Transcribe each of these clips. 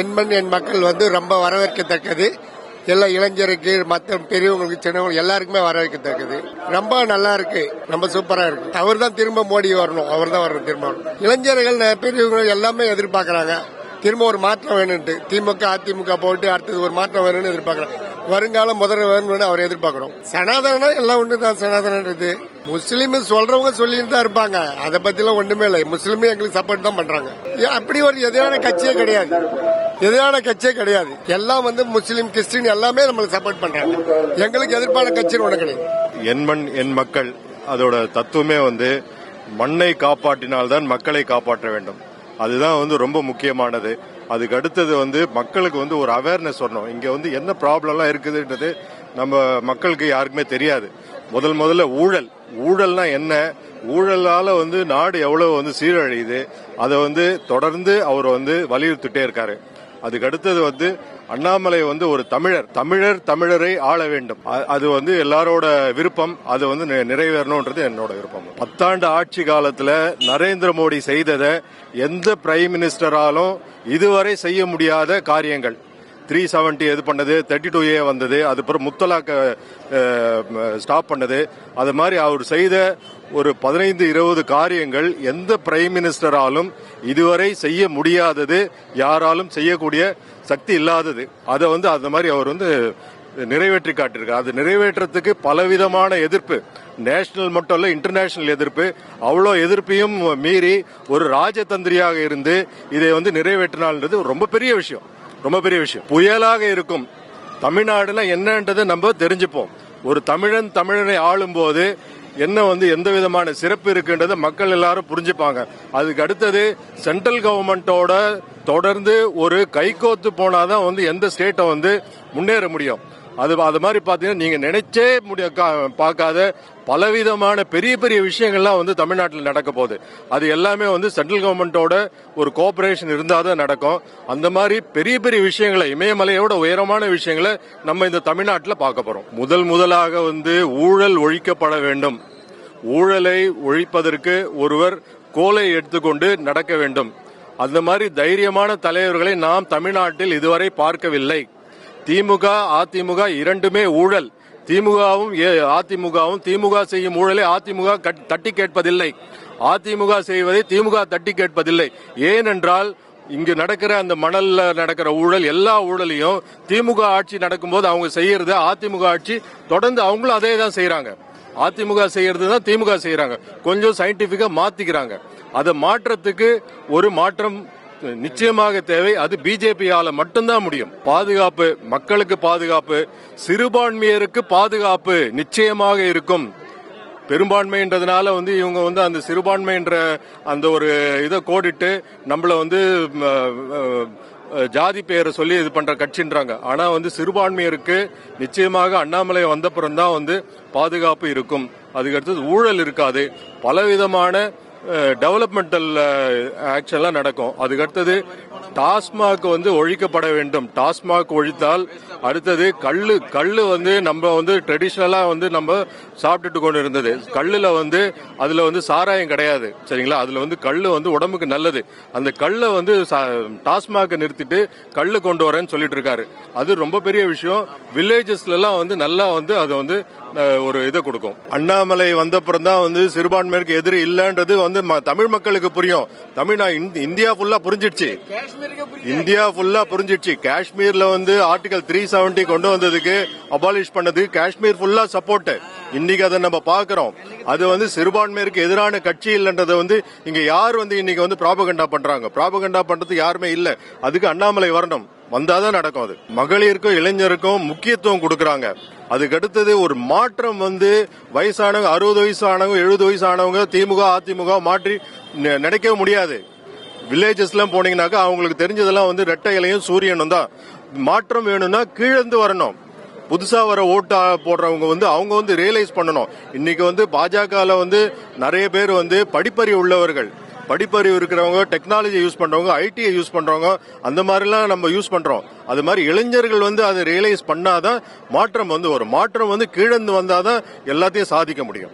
எண்மண் என் மக்கள் வந்து ரொம்ப வரவேற்கத்தக்கது. எல்லா இளைஞருக்கு மற்ற பெரியவங்களுக்கு சின்னவங்க எல்லாருக்குமே வரவேற்கத்தக்கது. ரொம்ப நல்லா இருக்கு. ரொம்ப சூப்பரா இருக்கு. அவர் தான் திரும்ப மோடி வரணும். அவர் தான் வரணும் திரும்ப வரணும். இளைஞர்கள் பெரியவங்க எல்லாமே எதிர்பார்க்கறாங்க. திரும்ப ஒரு மாற்றம் வேணும்ட்டு திமுக அதிமுக போட்டு அடுத்தது ஒரு மாற்றம் வேணும்னு எதிர்பார்க்கறாங்க. வருங்காலம் முதல்ல வேணும்னு அவர் எதிர்பார்க்கிறோம். சனாதனா எல்லாம் ஒன்று தான் சனாதனன்றது முஸ்லீம் சொல்றவங்க சொல்லிட்டு தான் இருப்பாங்க. அதை பத்திலாம் ஒண்ணுமே இல்லை. முஸ்லீமே எங்களுக்கு சப்போர்ட் தான் பண்றாங்க. அப்படி ஒரு எதிரான கட்சியே கிடையாது. எதிரான கட்சியே கிடையாது. எல்லாம் வந்து முஸ்லீம் கிறிஸ்டின் எல்லாமே நம்மளுக்கு சப்போர்ட் பண்றாங்க. எங்களுக்கு எதிர்ப்பான கட்சின்னு ஒன்று கிடையாது. என் மண் என் மக்கள் அதோட தத்துவமே வந்து மண்ணை காப்பாற்றினால்தான் மக்களை காப்பாற்ற வேண்டும். அதுதான் வந்து ரொம்ப முக்கியமானது. அதுக்கு அடுத்தது வந்து மக்களுக்கு வந்து ஒரு அவேர்னஸ் வரணும். இங்க வந்து என்ன ப்ராப்ளம்லாம் இருக்குதுன்றது நம்ம மக்களுக்கு யாருக்குமே தெரியாது. முதல் முதல்ல ஊழல். ஊழல்னா என்ன? ஊழலால வந்து நாடு எவ்வளவு வந்து சீரழியுது? அதை வந்து தொடர்ந்து அவர் வந்து வலியுறுத்திட்டே இருக்காரு. அதுக்கு அடுத்தது வந்து அண்ணாமலை வந்து ஒரு தமிழர். தமிழர் தமிழரை ஆள வேண்டும். அது வந்து எல்லாரோட விருப்பம். அது வந்து நிறைவேறணும்ன்றது என்னோட விருப்பம். பத்தாண்டு ஆட்சி காலத்துல நரேந்திர மோடி செய்ததை எந்த பிரைம் மினிஸ்டராலும் இதுவரை செய்ய முடியாத காரியங்கள். த்ரீ செவன்டி இது பண்ணது தேர்ட்டி டூ ஏ வந்தது அதுக்கப்புறம் முத்தலாக்க ஸ்டாப் பண்ணது. அது மாதிரி அவர் செய்த ஒரு பதினைந்து இருபது காரியங்கள் எந்த பிரைம் மினிஸ்டராலும் இதுவரை செய்ய முடியாதது யாராலும் செய்யக்கூடிய சக்தி இல்லாதது. அதை வந்து அந்த மாதிரி அவர் வந்து நிறைவேற்றி காட்டியிருக்கார். அது நிறைவேற்றத்துக்கு பலவிதமான எதிர்ப்பு. நேஷனல் மட்டும் இல்ல இன்டர்நேஷனல் எதிர்ப்பு. அவ்வளோ எதிர்ப்பையும் மீறி ஒரு ராஜதந்திரியாக இருந்து இதை வந்து நிறைவேற்றினால்ன்றது ரொம்ப பெரிய விஷயம். ரொம்ப பெரிய விஷயம். புயலாக இருக்கும். தமிழ்நாடுனா என்னன்றதை நம்ம தெரிஞ்சுப்போம். ஒரு தமிழன் தமிழனை ஆளும்போது என்ன வந்து எந்த விதமான சிறப்பு இருக்குன்றதை மக்கள் எல்லாரும் புரிஞ்சுப்பாங்க. அதுக்கு அடுத்தது சென்ட்ரல் கவர்மெண்டோட தொடர்ந்து ஒரு கைகோத்து போனாதான் வந்து எந்த ஸ்டேட்டை வந்து முன்னேற முடியும். அது அது மாதிரி பாத்தீங்கன்னா நீங்க நினைச்சே முடிய கா- பார்க்காத பலவிதமான பெரிய பெரிய விஷயங்கள்லாம் வந்து தமிழ்நாட்டில் நடக்க போகுது. அது எல்லாமே வந்து சென்ட்ரல் கவர்மெண்டோட ஒரு கோஆபரேஷன் இருந்தால் தான் நடக்கும். அந்த மாதிரி பெரிய பெரிய விஷயங்களை இமயமலையோட உயரமான விஷயங்களை நம்ம இந்த தமிழ்நாட்டில் பார்க்க போறோம். முதல் முதலாக வந்து ஊழல் ஒழிக்கப்பட வேண்டும். ஊழலை ஒழிப்பதற்கு ஒருவர் கோலை எடுத்துக்கொண்டு நடக்க வேண்டும். அந்த மாதிரி தைரியமான தலைவர்களை நாம் தமிழ்நாட்டில் இதுவரை பார்க்கவில்லை. திமுக அதிமுக இரண்டுமே ஊழல். திமுகவும் ஏ- அதிமுகவும் திமுக செய்யும் ஊழலை அதிமுக கட்- தட்டி கேட்பதில்லை. அதிமுக செய்வதை திமுக தட்டி கேட்பதில்லை. ஏனென்றால் இங்கு நடக்கிற அந்த மணல்ல நடக்கிற ஊழல் எல்லா ஊழலையும் திமுக ஆட்சி நடக்கும்போது அவங்க செய்யறது அதிமுக ஆட்சி தொடர்ந்து அவங்களும் அதே தான் செய்யறாங்க அதிமுக செய்யறது தான் திமுக செய்யறாங்க. கொஞ்சம் சயின்டிபிக்கா மாத்திக்கிறாங்க. அதை மாற்றத்துக்கு ஒரு மாற்றம் நிச்சயமாக தேவை. அது பிஜேபியால மட்டும்தான் முடியும். பாதுகாப்பு மக்களுக்கு பாதுகாப்பு சிறுபான்மையருக்கு பாதுகாப்பு நிச்சயமாக இருக்கும். பெரும்பான்மைன்றதுனால வந்து இவங்க வந்து அந்த சிறுபான்மைன்ற அந்த ஒரு இதை கோடிட்டு நம்மள வந்து ஜாதி பெயரை சொல்லி இது பண்ற கட்சின்றாங்க. ஆனா வந்து சிறுபான்மையருக்கு நிச்சயமாக அண்ணாமலை வந்தப்புறம் தான் வந்து பாதுகாப்பு இருக்கும். அதுக்கு அடுத்தது ஊழல் இருக்காது. பலவிதமான டெவலப்மெண்டல் ஆக்ஷன்லாம் நடக்கும். அதுக்கு அடுத்தது டாஸ்மாக் வந்து ஒழிக்கப்பட வேண்டும். டாஸ்மாக் ஒழித்தால் அடுத்தது கல்லு கல்லு வந்து நம்ம வந்து ட்ரெடிஷ்னலா வந்து நம்ம சாப்பிட்டுட்டு கொண்டு இருந்தது கல்லுல வந்து அதுல வந்து சாராயம் கிடையாது சரிங்களா? அதுல வந்து கல் வந்து உடம்புக்கு நல்லது. அந்த கல்லை வந்து டாஸ்மாக நிறுத்திட்டு கல் கொண்டு வரேன்னு சொல்லிட்டு இருக்காரு. அது ரொம்ப பெரிய விஷயம். வில்லேஜஸ்ல எல்லாம் வந்து நல்லா வந்து அதை வந்து ஒரு இதை கொடுக்கும். அண்ணாமலை வந்தப்புறம் தான் வந்து சிறுபான்மையினருக்கு எதிரி இல்லன்றது வந்து தமிழ் மக்களுக்கு புரியும். தமிழ்நா இந்- இந்தியா ஃபுல்லா புரிஞ்சிடுச்சு. இந்தியா ஃபுல்லா புரிஞ்சிடுச்சு. காஷ்மீர்ல வந்து ஆர்டிகல் த்ரீ செவன்டி கொண்டு வந்ததுக்கு அபாலிஷ் பண்ணதுக்கு காஷ்மீர் ஃபுல்லா சப்போர்ட் இன்னைக்கு அதை நம்ம பாக்குறோம் அது வந்து சிறுபான்மையருக்கு எதிரான கட்சி இல்லைன்றதை வந்து இங்க யார் வந்து இன்னைக்கு வந்து ப்ராபகண்டா பண்றாங்க? ப்ராபகண்டா பண்றதுக்கு யாருமே இல்ல. அதுக்கு அண்ணாமலை வரணும். வந்தாதான் நடக்கும் அது. மகளிருக்கும் இளைஞருக்கும் முக்கியத்துவம் கொடுக்கறாங்க. அதுக்கு அடுத்தது ஒரு மாற்றம் வந்து வயசானவங்க அறுபது வயசானவங்க எழுபது வயசானவங்க திமுக அதிமுக மாற்றி நினைக்கவே முடியாது. வில்லேஜஸ்லாம் போனீங்கன்னாக்கா அவங்களுக்கு தெரிஞ்சதெல்லாம் வந்து ரெட்டை இலையும் சூரியனும் தான். மாற்றம் வேணும்னா கீழந்து வரணும். புதுசா வர ஓட்டு போடுறவங்க வந்து அவங்க வந்து ரியலைஸ் பண்ணணும். இன்னைக்கு வந்து பாஜக வந்து நிறைய பேர் வந்து படிப்பறி உள்ளவர்கள். படிப்பறிவு இருக்கிறவங்க டெக்னாலஜி யூஸ் பண்றவங்க ஐடியை யூஸ் பண்றவங்க அந்த மாதிரிலாம் நம்ம யூஸ் பண்றோம். அது மாதிரி இளைஞர்கள் வந்து அதை ரியலைஸ் பண்ணாதான் மாற்றம் வந்து வரும். மாற்றம் வந்து கீழந்து வந்தாதான் எல்லாத்தையும் சாதிக்க முடியும்.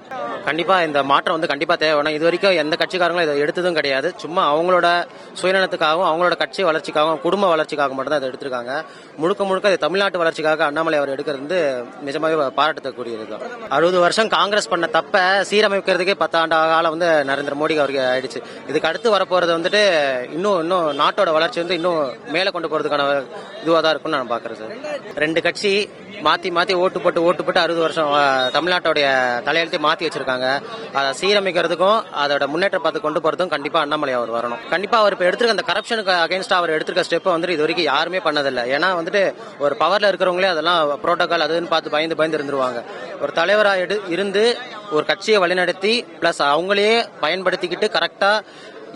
கண்டிப்பா இந்த மாற்றம் வந்து கண்டிப்பா தேவைப்படும் இது வரைக்கும் எந்த கட்சிக்காரங்களும் இதை எடுத்ததும் கிடையாது. சும்மா அவங்களோட சுயநலத்துக்காகவும் அவங்களோட கட்சி வளர்ச்சிக்காகவும் குடும்ப வளர்ச்சிக்காக மட்டும் தான் இதை எடுத்திருக்காங்க. முழுக்க முழுக்க இது தமிழ்நாட்டு வளர்ச்சிக்காக அண்ணாமலை அவர் எடுக்கிறது வந்து நிஜமாவே பாராட்டத்தக்கூடியது தான் அறுபது வருஷம் காங்கிரஸ் பண்ண தப்ப சீரமைக்கிறதுக்கே பத்தாண்டு காலம் வந்து நரேந்திர மோடி அவருக்கு ஆயிடுச்சு. இதுக்கு அடுத்து வரப்போறது வந்துட்டு இன்னும் இன்னும் நாட்டோட வளர்ச்சி வந்து இன்னும் மேலே கொண்டு போறதுக்கான இதுவாக தான் இருக்கும்னு நான் பாக்குறேன் சார். ரெண்டு கட்சி மாத்தி மாத்தி ஓட்டு போட்டு ஓட்டு போட்டு அறுபது வருஷம் தமிழ்நாட்டோடைய தலையெழுத்தை மாத்தி வச்சிருக்காங்க. அதை சீரமைக்கிறதுக்கும் அதோட முன்னேற்ற பார்த்து கொண்டு போகிறதும் கண்டிப்பா அண்ணாமலை அவர் வரணும். கண்டிப்பா அவர் இப்ப எடுத்துருக்க அந்த கரப்ஷனுக்கு அகைன்ஸ்டா அவர் எடுத்திருக்க ஸ்டெப் வந்துட்டு இது வரைக்கும் யாருமே பண்ணதில்லை. ஏன்னா வந்துட்டு ஒரு பவர்ல இருக்கிறவங்களே அதெல்லாம் புரோட்டோகால் அதுன்னு பார்த்து பயந்து பயந்து இருந்துருவாங்க. ஒரு தலைவராக எடு இருந்து ஒரு கட்சியை வழிநடத்தி பிளஸ் அவங்களே பயன்படுத்திக்கிட்டு கரெக்டா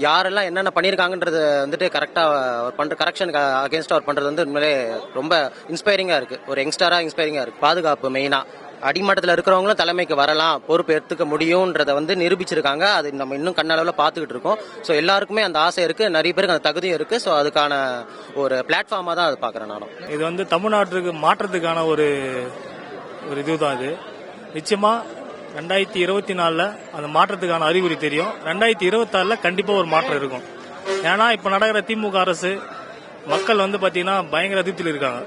யாரெல்லாம் என்னென்ன பண்ணியிருக்காங்கன்றது வந்துட்டு கரெக்டாக அவர் பண்ற கரெக்ஷனுக்கு அகேன்ஸ்டா அவர் பண்றது வந்து உண்மையிலே ரொம்ப இன்ஸ்பைரிங்கா இருக்கு. ஒரு யங்ஸ்டரா இன்ஸ்பைரிங்கா இருக்கு. பாதுகாப்பு மெயினா அடிமட்டத்தில் இருக்கிறவங்களும் தலைமைக்கு வரலாம். பொறுப்பு எடுத்துக்க முடியும்ன்றத வந்து நிரூபிச்சிருக்காங்க. அது நம்ம இன்னும் கண்ணளவில் பார்த்துக்கிட்டு இருக்கோம். ஸோ எல்லாருக்குமே அந்த ஆசை இருக்கு. நிறைய பேருக்கு அந்த தகுதியும் இருக்கு. ஸோ அதுக்கான ஒரு பிளாட்ஃபார்மாக தான் அது பார்க்குறேன் நானும். இது வந்து தமிழ்நாட்டுக்கு மாற்றத்துக்கான ஒரு ஒரு இதுதான் இது. நிச்சயமாக ரெண்டாயிரத்தி இருபத்தி நாலுல அந்த மாற்றத்துக்கான அறிகுறி தெரியும். ரெண்டாயிரத்தி இருபத்தாறுல கண்டிப்பா ஒரு மாற்றம் இருக்கும். ஏன்னா இப்ப நடக்கிற திமுக அரசு மக்கள் வந்து பாத்தீங்கன்னா பயங்கர அதிருப்தியில் இருக்காங்க.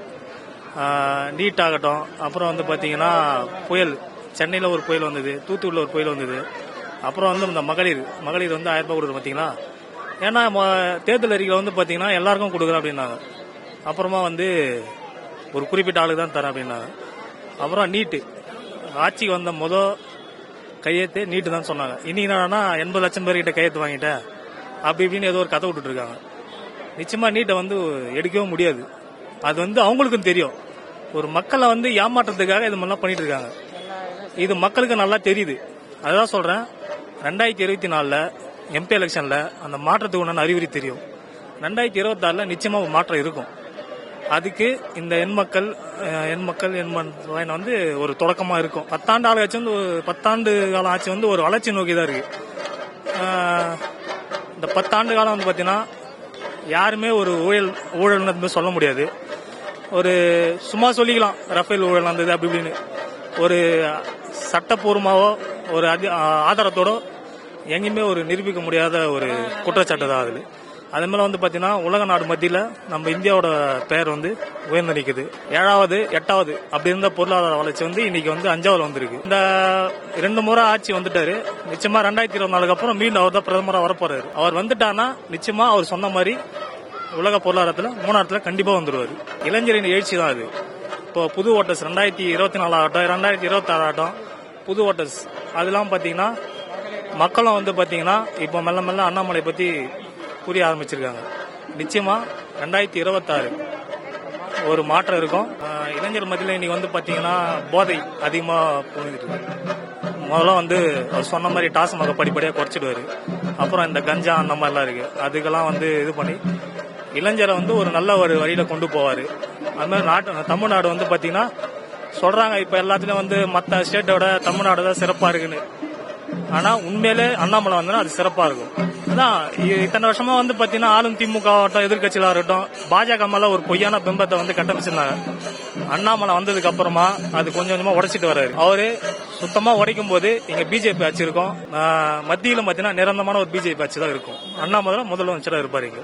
நீட் ஆகட்டும் அப்புறம் வந்து பாத்தீங்கன்னா புயல் சென்னையில ஒரு புயல் வந்தது தூத்துக்குடியில் ஒரு புயல் வந்தது அப்புறம் வந்து இந்த மகளிர் மகளிர் வந்து ஆயிரம் ரூபாய் கொடுக்குறோம் பாத்தீங்களா? ஏன்னா ம- தேர்தல் அறிக்கையில் வந்து பாத்தீங்கன்னா எல்லாருக்கும் கொடுக்குறோம் அப்படின்னாங்க. அப்புறமா வந்து ஒரு குறிப்பிட்ட ஆளுக்கு தான் தரேன் அப்படின்னாங்க. அப்புறம் நீட்டு. ஆட்சிக்கு வந்த முதல் கையெழுத்து நீட்டு தான் சொன்னாங்க. இன்னைக்கு என்னன்னா எண்பது லட்சம் பேர்கிட்ட கையெழுத்து வாங்கிட்டேன் அப்படி இப்படின்னு ஏதோ ஒரு கதை விட்டுட்டு இருக்காங்க நிச்சயமா நீட்டை வந்து எடுக்கவும் முடியாது. அது வந்து அவங்களுக்கும் தெரியும். ஒரு மக்களை வந்து ஏமாற்றுறதுக்காக இது மாதிரிலாம் பண்ணிட்டு இருக்காங்க இது மக்களுக்கு நல்லா தெரியுது. அதான் சொல்றேன். ரெண்டாயிரத்தி இருபத்தி நாலுல எம்பி எலெக்ஷன்ல அந்த மாற்றத்துக்கு உண்டான அறிகுறி தெரியும். ரெண்டாயிரத்தி இருபத்தாறுல நிச்சயமா ஒரு மாற்றம் இருக்கும். அதுக்கு இந்த எண் மக்கள் எண் மக்கள் எண் வந்து ஒரு தொடக்கமா இருக்கும். பத்தாண்டு ஆள் ஆட்சி வந்து ஒரு பத்தாண்டு காலம் ஆட்சி வந்து ஒரு வளர்ச்சி நோக்கி தான் இருக்கு. இந்த பத்தாண்டு காலம் வந்து பாத்தீங்கன்னா யாருமே ஒரு ஊழல் ஊழல் சொல்ல முடியாது. ஒரு சும்மா சொல்லிக்கலாம் ரஃபேல் ஊழல் வந்தது அப்படி இப்படின்னு. ஒரு சட்டப்பூர்வமாவோ ஒரு அதி- ஆதாரத்தோட எங்கேயுமே ஒரு நிரூபிக்க முடியாத ஒரு குற்றச்சாட்டு தான் அதில். அதே மாதிரி வந்து பார்த்தீங்கன்னா உலக நாடு மத்தியில் நம்ம இந்தியாவோட பெயர் வந்து உயர்ந்து நிற்குது ஏழாவது எட்டாவது அப்படி இருந்த பொருளாதார வளர்ச்சி வந்து இன்னைக்கு வந்து அஞ்சாவது வந்திருக்கு. இந்த ரெண்டு முறை ஆட்சி வந்துட்டாரு. நிச்சயமா ரெண்டாயிரத்தி இருபத்தி நாலுக்கு அப்புறம் மீண்டும் அவர் தான் பிரதமராக வரப்போறாரு. அவர் வந்துட்டானா நிச்சயமா அவர் சொன்ன மாதிரி உலக பொருளாதாரத்தில் மூணாயிரத்துல கண்டிப்பா வந்துருவாரு. இளைஞரின் எழுச்சி தான் அது. இப்போ புது ஓட்டர்ஸ் ரெண்டாயிரத்தி இருபத்தி நாலு ஆகட்டும் ரெண்டாயிரத்தி இருபத்தி ஆறு ஆகட்டும் புது ஓட்டர்ஸ். அதெல்லாம் பார்த்தீங்கன்னா மக்களும் வந்து பார்த்தீங்கன்னா இப்போ மெல்ல மெல்ல அண்ணாமலை பற்றி புரிய ஆரம்பிச்சிருக்காங்க. நிச்சயமா ரெண்டாயிரத்தி இருபத்தாறு ஒரு மாற்றம் இருக்கும். இளைஞர் மத்தியில் இன்னைக்கு வந்து பாத்தீங்கன்னா போதை அதிகமா போயிட்டு இருக்கு. முதல்ல வந்து அவர் சொன்ன மாதிரி டாஸ்மாக படிப்படியாக குறைச்சிடுவாரு. அப்புறம் இந்த கஞ்சா அந்த மாதிரிலாம் இருக்கு. அதுக்கெல்லாம் வந்து இது பண்ணி இளைஞரை வந்து ஒரு நல்ல ஒரு வழியில கொண்டு போவார். அது மாதிரி நாட்டு தமிழ்நாடு வந்து பார்த்தீங்கன்னா சொல்றாங்க இப்போ எல்லாத்துலயும் வந்து மற்ற ஸ்டேட்டோட தமிழ்நாடு தான் சிறப்பாக இருக்குன்னு. ஆனால் உண்மையிலே அண்ணாமலை வந்தோன்னா அது சிறப்பாக இருக்கும். அதான் இத்தனை வருஷமா வந்து பாத்தீங்கன்னா ஆளும் திமுக ஆகட்டும் எதிர்கட்சியில இருக்கட்டும் பாஜக மேல ஒரு பொய்யான பிம்பத்தை வந்து கட்டமைச்சிருந்தாங்க. அண்ணாமலை வந்ததுக்கு அப்புறமா அது கொஞ்சம் கொஞ்சமா உடைச்சிட்டு வர்றாரு. அவரு சுத்தமா உடைக்கும் போது இங்க பிஜேபி ஆட்சி இருக்கும். மத்தியில பாத்தீங்கன்னா நிரந்தரமான ஒரு பிஜேபி ஆட்சி தான் இருக்கும். அண்ணாமலை முதல்ல இருப்பாரு இங்க.